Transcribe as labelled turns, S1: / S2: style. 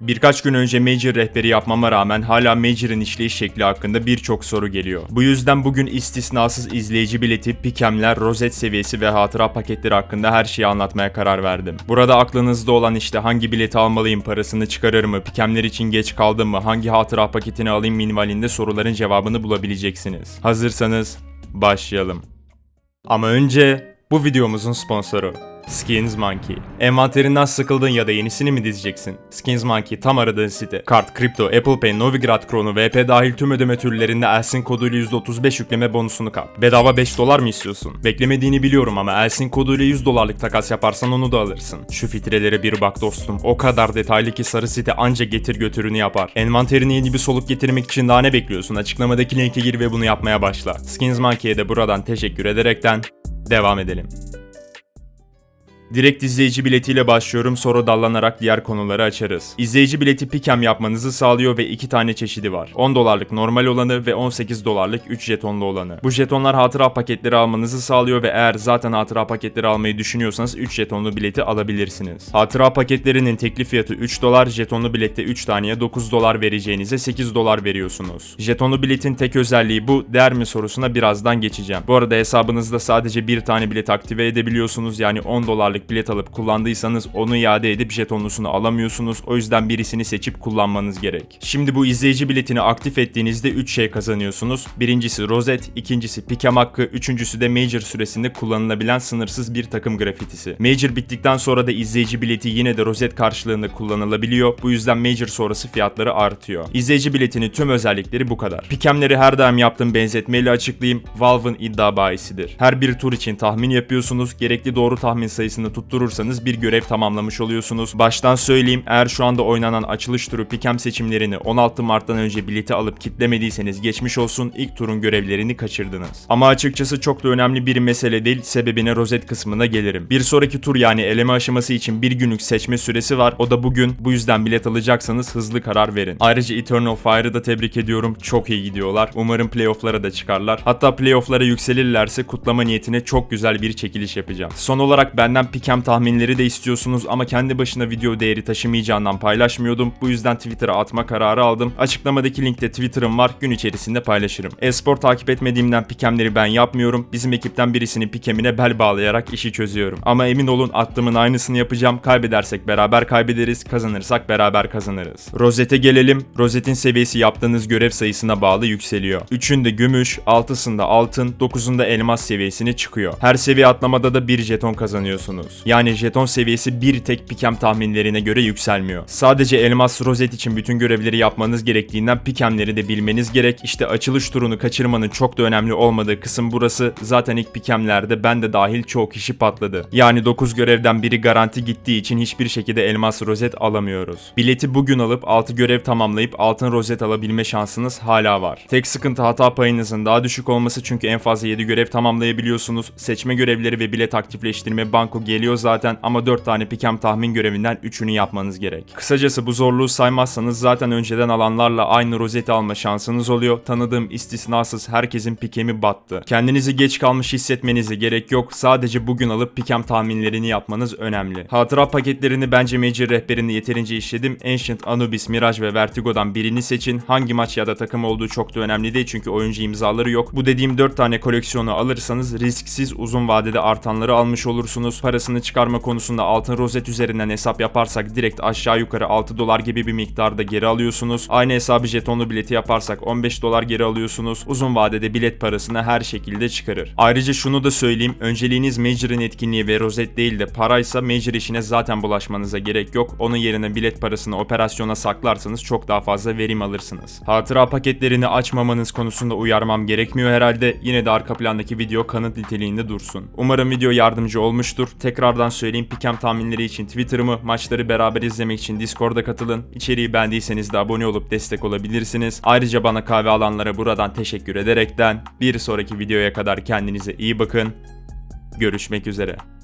S1: Birkaç gün önce Major rehberi yapmama rağmen hala Major'ın işleyiş şekli hakkında birçok soru geliyor. Bu yüzden bugün istisnasız izleyici bileti, pikemler, rozet seviyesi ve hatıra paketleri hakkında her şeyi anlatmaya karar verdim. Burada aklınızda olan işte hangi bileti almalıyım, parasını çıkarır mı, pikemler için geç kaldım mı, hangi hatıra paketini alayım minvalinde soruların cevabını bulabileceksiniz. Hazırsanız başlayalım. Ama önce bu videomuzun sponsoru. Skins Monkey. Envanterinden sıkıldın ya da yenisini mi dizeceksin? Skins Monkey tam aradığın site. Kart, kripto, Apple Pay, Novigrad Kronu, VP dahil tüm ödeme türlerinde Elsin koduyla %35 yükleme bonusunu kap. Bedava 5 dolar mı istiyorsun? Beklemediğini biliyorum ama Elsin koduyla 100 dolarlık takas yaparsan onu da alırsın. Şu filtrelere bir bak dostum. O kadar detaylı ki sarı site anca getir götürünü yapar. Envanterine yeni bir soluk getirmek için daha ne bekliyorsun? Açıklamadaki linke gir ve bunu yapmaya başla. Skins Monkey'e de buradan teşekkür ederekten devam edelim. Direkt izleyici biletiyle başlıyorum sonra dallanarak diğer konuları açarız. İzleyici bileti pikem yapmanızı sağlıyor ve iki tane çeşidi var. 10 dolarlık normal olanı ve 18 dolarlık 3 jetonlu olanı. Bu jetonlar hatıra paketleri almanızı sağlıyor ve eğer zaten hatıra paketleri almayı düşünüyorsanız 3 jetonlu bileti alabilirsiniz. Hatıra paketlerinin teklif fiyatı 3 dolar, jetonlu bilette 3 taneye 9 dolar vereceğinize 8 dolar veriyorsunuz. Jetonlu biletin tek özelliği bu değer mi sorusuna birazdan geçeceğim. Bu arada hesabınızda sadece bir tane bilet aktive edebiliyorsunuz yani 10 dolarlık bilet alıp kullandıysanız onu iade edip jetonlusunu alamıyorsunuz. O yüzden birisini seçip kullanmanız gerek. Şimdi bu izleyici biletini aktif ettiğinizde 3 şey kazanıyorsunuz. Birincisi rozet, ikincisi pikem hakkı, üçüncüsü de Major süresinde kullanılabilen sınırsız bir takım grafitisi. Major bittikten sonra da izleyici bileti yine de rozet karşılığında kullanılabiliyor. Bu yüzden Major sonrası fiyatları artıyor. İzleyici biletinin tüm özellikleri bu kadar. Pikemleri her daim yaptığım benzetmeyle açıklayayım. Valve'ın iddia bahisidir. Her bir tur için tahmin yapıyorsunuz. Gerekli doğru tahmin sayısını tutturursanız bir görev tamamlamış oluyorsunuz. Baştan söyleyeyim eğer şu anda oynanan açılış turu Pikem seçimlerini 16 Mart'tan önce bileti alıp kitlemediyseniz geçmiş olsun ilk turun görevlerini kaçırdınız. Ama açıkçası çok da önemli bir mesele değil sebebine rozet kısmına gelirim. Bir sonraki tur yani eleme aşaması için bir günlük seçme süresi var. O da bugün. Bu yüzden bilet alacaksanız hızlı karar verin. Ayrıca Eternal Fire'ı da tebrik ediyorum. Çok iyi gidiyorlar. Umarım playoff'lara da çıkarlar. Hatta playoff'lara yükselirlerse kutlama niyetine çok güzel bir çekiliş yapacağım. Son olarak benden Pikem tahminleri de istiyorsunuz ama kendi başına video değeri taşımayacağından paylaşmıyordum. Bu yüzden Twitter'a atma kararı aldım. Açıklamadaki linkte Twitter'ım var. Gün içerisinde paylaşırım. E-spor takip etmediğimden pikemleri ben yapmıyorum. Bizim ekipten birisinin pikemine bel bağlayarak işi çözüyorum. Ama emin olun attığımın aynısını yapacağım. Kaybedersek beraber kaybederiz, kazanırsak beraber kazanırız. Rozete gelelim. Rozetin seviyesi yaptığınız görev sayısına bağlı yükseliyor. 3'ünde gümüş, 6'sında altın, 9'unda elmas seviyesine çıkıyor. Her seviye atlamada da bir jeton kazanıyorsunuz. Yani jeton seviyesi bir tek pikem tahminlerine göre yükselmiyor. Sadece elmas rozet için bütün görevleri yapmanız gerektiğinden pikemleri de bilmeniz gerek. İşte açılış turunu kaçırmanın çok da önemli olmadığı kısım burası. Zaten ilk pikemlerde ben de dahil çoğu kişi patladı. Yani 9 görevden biri garanti gittiği için hiçbir şekilde elmas rozet alamıyoruz. Bileti bugün alıp 6 görev tamamlayıp altın rozet alabilme şansınız hala var. Tek sıkıntı hata payınızın daha düşük olması çünkü en fazla 7 görev tamamlayabiliyorsunuz. Seçme görevleri ve bilet aktifleştirme banko geliyor zaten ama 4 tane pikem tahmin görevinden 3'ünü yapmanız gerek. Kısacası bu zorluğu saymazsanız zaten önceden alanlarla aynı rozeti alma şansınız oluyor. Tanıdığım istisnasız herkesin pikemi battı. Kendinizi geç kalmış hissetmenize gerek yok. Sadece bugün alıp pikem tahminlerini yapmanız önemli. Hatıra paketlerini bence Major rehberinde yeterince işledim. Ancient, Anubis, Mirage ve Vertigo'dan birini seçin. Hangi maç ya da takım olduğu çok da önemli değil çünkü oyuncu imzaları yok. Bu dediğim 4 tane koleksiyonu alırsanız risksiz uzun vadede artanları almış olursunuz. Parasını çıkarma konusunda altın rozet üzerinden hesap yaparsak direkt aşağı yukarı 6 dolar gibi bir miktarda geri alıyorsunuz. Aynı hesabı jetonlu bileti yaparsak 15 dolar geri alıyorsunuz. Uzun vadede bilet parasını her şekilde çıkarır. Ayrıca şunu da söyleyeyim. Önceliğiniz Major'ın etkinliği ve rozet değil de paraysa Major işine zaten bulaşmanıza gerek yok. Onun yerine bilet parasını operasyona saklarsanız çok daha fazla verim alırsınız. Hatıra paketlerini açmamanız konusunda uyarmam gerekmiyor herhalde. Yine de arka plandaki video kanıt niteliğinde dursun. Umarım video yardımcı olmuştur. Tekrardan söyleyeyim Pikem tahminleri için Twitter'ımı, maçları beraber izlemek için Discord'a katılın. İçeriği beğendiyseniz de abone olup destek olabilirsiniz. Ayrıca bana kahve alanlara buradan teşekkür ederekten bir sonraki videoya kadar kendinize iyi bakın. Görüşmek üzere.